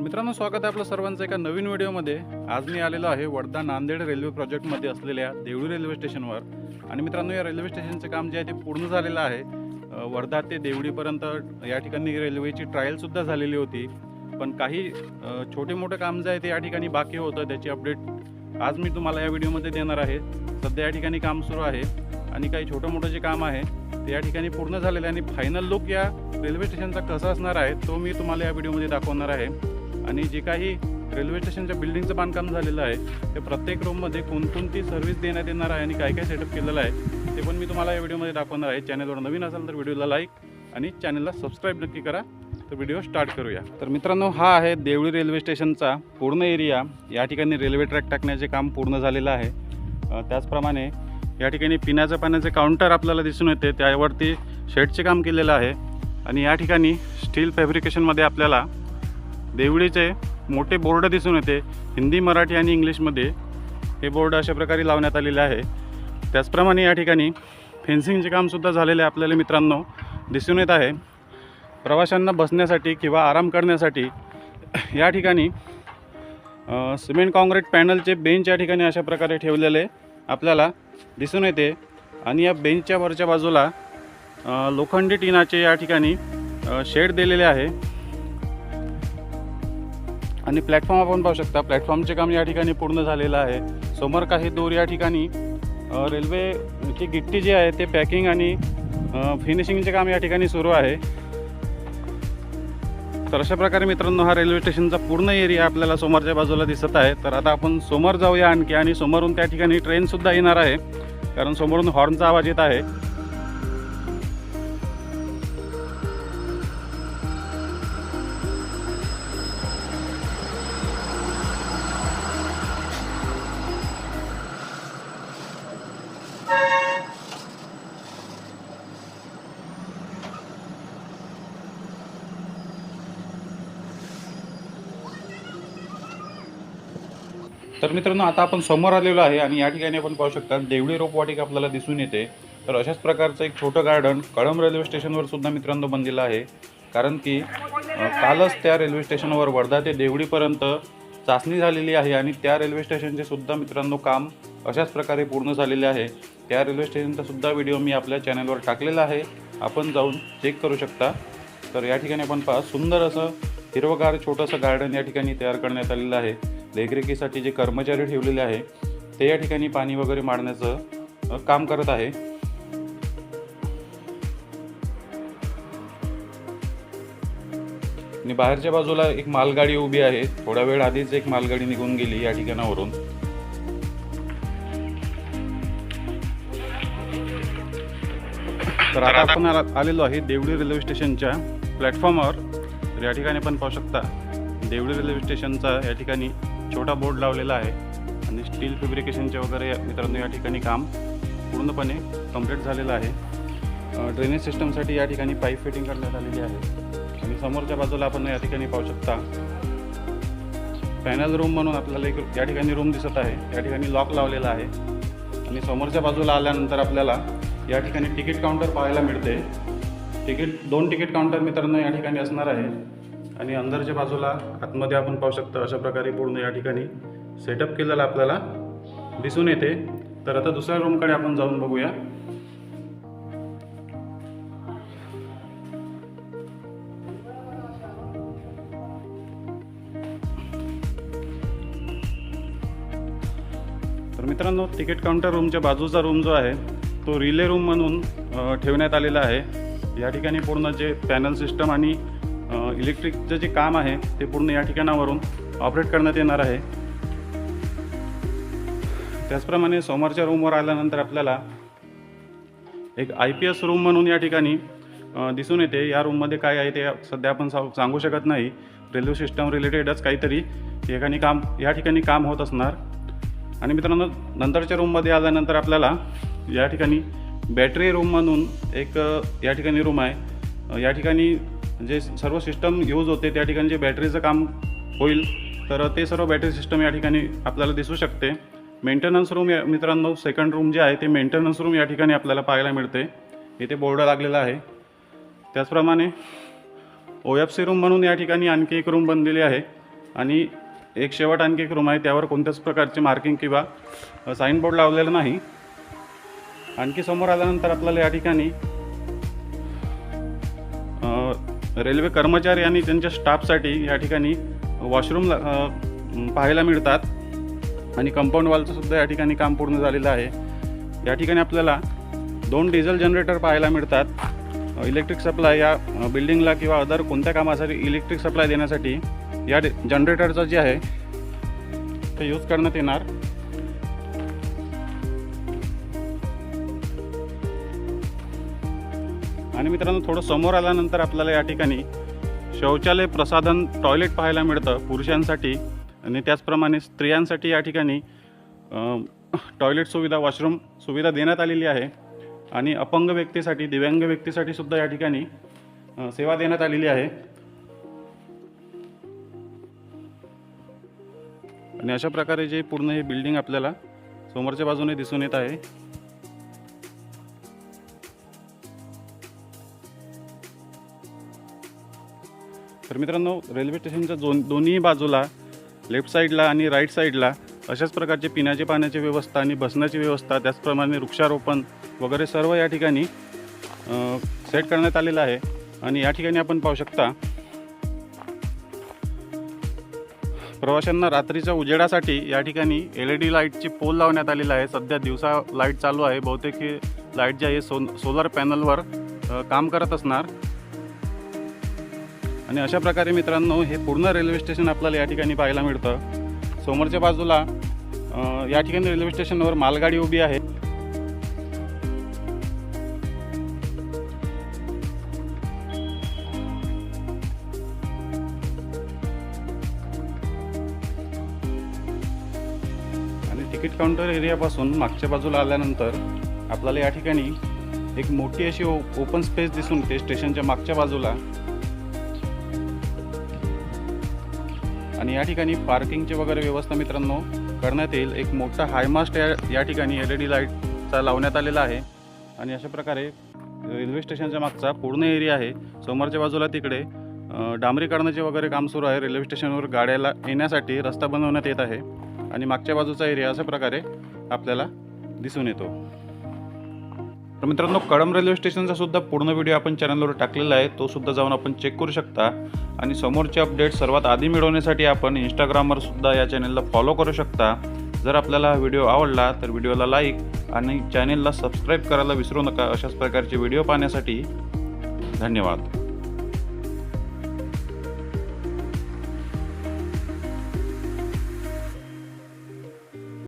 मित्रांनो स्वागत आहे आपलं सर्वांचं एका नवीन व्हिडिओमध्ये. आज मी आलेलो आहे वर्धा नांदेड रेल्वे प्रोजेक्टमध्ये असलेल्या देवळी रेल्वे स्टेशनवर. आणि मित्रांनो या रेल्वे स्टेशनचं काम जे आहे ते पूर्ण झालेलं आहे. वर्धा ते देवळीपर्यंत या ठिकाणी रेल्वेची ट्रायलसुद्धा झालेली होती. पण काही छोटे मोठे काम जे आहे ते या ठिकाणी बाकी होतं त्याची अपडेट आज मी तुम्हाला या व्हिडिओमध्ये देणार आहे. सध्या या ठिकाणी काम सुरू आहे. आणि काही छोटं मोठं जे काम आहे ते या ठिकाणी पूर्ण झालेलं आहे. आणि फायनल लुक या रेल्वे स्टेशनचा कसा असणार आहे तो मी तुम्हाला या व्हिडिओमध्ये दाखवणार आहे. आणि जे काही रेल्वे स्टेशनच्या बिल्डिंगचं बांधकाम झालेलं आहे ते प्रत्येक रूममध्ये कोणकोणती सर्व्हिस देण्यात येणार आहे आणि काय काय सेटअप केलेलं आहे ते पण मी तुम्हाला या व्हिडिओमध्ये दाखवणार आहे. चॅनलवर नवीन असाल तर व्हिडिओला लाईक आणि चॅनलला सबस्क्राईब नक्की करा. तर व्हिडिओ स्टार्ट करूया. तर मित्रांनो हा आहे देवळी रेल्वे स्टेशनचा पूर्ण एरिया या ठिकाणी रेल्वे ट्रॅक टाकण्याचे काम पूर्ण झालेलं आहे. त्याचप्रमाणे या ठिकाणी पिण्याचं पाण्याचे काउंटर आपल्याला दिसून येते. त्यावरती शेडचे काम केलेलं आहे. आणि या ठिकाणी स्टील फॅब्रिकेशनमध्ये आपल्याला देवळीचे मोठे बोर्ड दिसून येते. हिंदी मराठी आणि इंग्लिशमध्ये हे बोर्ड अशा प्रकारे लावण्यात आलेले आहे. त्याचप्रमाणे या ठिकाणी फेन्सिंगचे कामसुद्धा झालेले आपल्याला मित्रांनो दिसून येत आहे. प्रवाशांना बसण्यासाठी किंवा आराम करण्यासाठी या ठिकाणी सिमेंट काँक्रीट पॅनलचे बेंच या ठिकाणी अशा प्रकारे ठेवलेले आपल्याला दिसून येते. आणि या बेंचच्या वरच्या बाजूला लोखंडी टिनाचे या ठिकाणी शेड दिलेले आहे. आणि प्लॅटफॉर्म आपण पाहू शकता. प्लॅटफॉर्मचे काम या ठिकाणी पूर्ण झालेलं आहे. समोर काही दूर या ठिकाणी रेल्वेची गिट्टी जी आहे ते पॅकिंग आणि फिनिशिंगचे काम या ठिकाणी सुरू आहे. तर अशा प्रकारे मित्रांनो हा रेल्वे स्टेशनचा पूर्ण एरिया आपल्याला समोरच्या बाजूला दिसत आहे. तर आता आपण समोर जाऊया आणखी आणि समोरून त्या ठिकाणी ट्रेनसुद्धा येणार आहे. कारण समोरून हॉर्नचा आवाज येत आहे. तर मित्रांनो आता आपण समोर आलेलो आहे आणि या ठिकाणी आपण पाहू शकता देवळी रोपवाटिका आपल्याला दिसून येते. तर अशाच प्रकारचं एक छोटं गार्डन कळंब रेल्वे स्टेशनवर सुद्धा मित्रांनो बनलेलं आहे. कारण की कालच त्या रेल्वे स्टेशनवर वर्धा ते देवळीपर्यंत चाचणी झालेली आहे आणि त्या रेल्वे स्टेशनचे सुद्धा मित्रांनो काम अशाच प्रकारे पूर्ण झालेले आहे. त्या रेल्वे स्टेशनचा सुद्धा व्हिडिओ मी आपल्या चॅनलवर टाकलेला आहे. आपण जाऊन चेक करू शकता. तर या ठिकाणी आपण पहा सुंदर असं हिरवगार छोटंसं गार्डन या ठिकाणी तयार करण्यात आलेलं आहे. देखरेखीसाठी जे कर्मचारी ठेवलेले आहे ते या ठिकाणी पाणी वगैरे मारण्याचं काम करत आहे. आणि बाहेरच्या बाजूला एक मालगाडी उभी आहे. थोडा वेळ आधीच एक मालगाडी निघून गेली या ठिकाणावरून. तर आता आपण आलेलो आहे देवळी रेल्वे स्टेशनच्या प्लॅटफॉर्मवर. तर या ठिकाणी आपण पाहू शकता. देवळी रेल्वे स्टेशनचा या ठिकाणी छोटा बोर्ड लावलेला आहे आणि स्टील फॅब्रिकेशनचे वगैरे मित्रांनो या ठिकाणी काम पूर्णपणे कंप्लीट झालेलं आहे. ड्रेनेज सिस्टमसाठी या ठिकाणी पाईप फिटिंग करण्यात आलेली आहे. आणि समोरच्या बाजूला आपण या ठिकाणी पाहू शकता पॅनल रूम म्हणून आपल्याला एक या ठिकाणी रूम दिसत आहे. या ठिकाणी लॉक लावलेला आहे. आणि समोरच्या बाजूला आल्यानंतर आपल्याला या ठिकाणी तिकीट काउंटर पाहायला मिळते. तिकीट दोन तिकीट काउंटर मित्रांनो या ठिकाणी असणार आहे. आणि अंदरच्या बाजूला आतमध्ये आपण पाहू शकता अशा प्रकारे पूर्ण या ठिकाणी सेटअप केलेला आपल्याला दिसून येते. तर आता दुसऱ्या रूमकडे आपण जाऊन बघूया. तर मित्रांनो तिकीट काउंटर रूमच्या बाजूचा रूम जो आहे तो रिले रूम म्हणून ठेवण्यात आलेला आहे. या ठिकाणी पूर्ण जे पॅनल सिस्टम आणि इलेक्ट्रिकचं जे काम आहे ते पूर्ण या ठिकाणावरून ऑपरेट करण्यात येणार आहे. त्याचप्रमाणे समोरच्या रूमवर आल्यानंतर आपल्याला एक आय पी एस रूम म्हणून या ठिकाणी दिसून येते. या रूममध्ये काय आहे ते सध्या आपण सा- सांगू शकत नाही. रेल्वे सिस्टम रिलेटेडच काहीतरी ठिकाणी काम या ठिकाणी काम होत असणार. आणि मित्रांनो नंतरच्या रूममध्ये आल्यानंतर आपल्याला या ठिकाणी बॅटरी रूम म्हणून एक या ठिकाणी रूम आहे. या ठिकाणी जे सर्व सिस्टम यूज होते त्या ठिकाणी जे बॅटरीचं काम होईल तर ते सर्व बॅटरी सिस्टम या ठिकाणी आपल्याला दिसू शकते. मेंटेनन्स रूम या मित्रांनो सेकंड रूम जे आहे ते मेंटेनन्स रूम या ठिकाणी आपल्याला पाहायला मिळते. इथे बोर्ड लागलेला आहे. त्याचप्रमाणे ओ एफ सी रूम म्हणून या ठिकाणी आणखी एक रूम बनलेली आहे. आणि एक शेवट आणखी एक रूम आहे त्यावर कोणत्याच प्रकारचे मार्किंग किंवा साईनबोर्ड लावलेलं नाही. आणखी समोर आल्यानंतर आपल्याला या ठिकाणी रेल्वे कर्मचारी आणि त्यांच्या स्टाफसाठी या ठिकाणी वॉशरूम पाहायला मिळतात. आणि कंपाऊंड वॉलचं सुद्धा या ठिकाणी काम पूर्ण झालेलं आहे. या ठिकाणी आपल्याला दोन डिझेल जनरेटर पाहायला मिळतात. इलेक्ट्रिक सप्लाय या बिल्डिंगला किंवा अदर कोणत्या कामासाठी इलेक्ट्रिक सप्लाय देण्यासाठी या जनरेटरचं जे आहे ते यूज करण्यात येणार. आणि मित्रांनो थोडं समोर आल्यानंतर आपल्याला या ठिकाणी शौचालय प्रसाधन टॉयलेट पाहायला मिळतं पुरुषांसाठी आणि त्याचप्रमाणे स्त्रियांसाठी या ठिकाणी टॉयलेट सुविधा वॉशरूम सुविधा देण्यात आलेली आहे. आणि अपंग व्यक्तीसाठी दिव्यांग व्यक्तीसाठी सुद्धा या ठिकाणी सेवा देण्यात आलेली आहे. आणि अशा प्रकारे जे पूर्ण हे बिल्डिंग आपल्याला समोरच्या बाजूने दिसून येत आहे तर मित्रांनो रेल्वे स्टेशनच्या दोन दोन्ही बाजूला लेफ्ट साईडला आणि राईट साईडला अशाच प्रकारचे पिण्याचे पाण्याची व्यवस्था आणि बसण्याची व्यवस्था त्याचप्रमाणे वृक्षारोपण वगैरे सर्व या ठिकाणी सेट करण्यात आलेलं आहे. आणि या ठिकाणी आपण पाहू शकता प्रवाशांना रात्रीच्या उजेडासाठी या ठिकाणी एल ई डी लाईटची पोल लावण्यात आलेला आहे. सध्या दिवसा लाइट चालू आहे. बहुतेक ही लाइट जी आहे सो सोलर पॅनलवर काम करत असणार. आणि अशा प्रकारे मित्रांनो हे पूर्ण रेल्वे स्टेशन आपल्याला या ठिकाणी पाहायला मिळतं. समोरच्या बाजूला या ठिकाणी रेल्वे स्टेशनवर मालगाडी उभी आहे. आणि तिकीट काउंटर एरियापासून मागच्या बाजूला आल्यानंतर आपल्याला या ठिकाणी एक मोठी अशी ओ ओपन स्पेस दिसून येते स्टेशनच्या मागच्या बाजूला. आणि या ठिकाणी पार्किंगची वगैरे व्यवस्था मित्रांनो करण्यात येईल. एक मोठा हायमास्ट या या ठिकाणी एल ई डी लाईटचा लावण्यात आलेला आहे. आणि अशा प्रकारे रेल्वे स्टेशनच्या मागचा पूर्ण एरिया आहे. समोरच्या बाजूला तिकडे डांबरीकरणाचे वगैरे काम सुरू आहे. रेल्वे स्टेशनवर गाड्याला येण्यासाठी रस्ता बनवण्यात येत आहे. आणि मागच्या बाजूचा एरिया अशा प्रकारे आपल्याला दिसून येतो. तर मित्रांनो कळम रेल्वे स्टेशनचा सुद्धा पूर्ण व्हिडिओ आपण चॅनलवर टाकलेला आहे. तो सुद्धा जाऊन आपण चेक करू शकता. आणि समोरचे अपडेट सर्वात आधी मिळवण्यासाठी आपण इंस्टाग्रामवर सुद्धा या चॅनलला फॉलो करू शकता. जर आपल्याला हा व्हिडिओ आवडला तर व्हिडिओला लाईक आणि चॅनेलला सबस्क्राईब करायला विसरू नका. अशाच प्रकारचे व्हिडिओ पाहण्यासाठी धन्यवाद.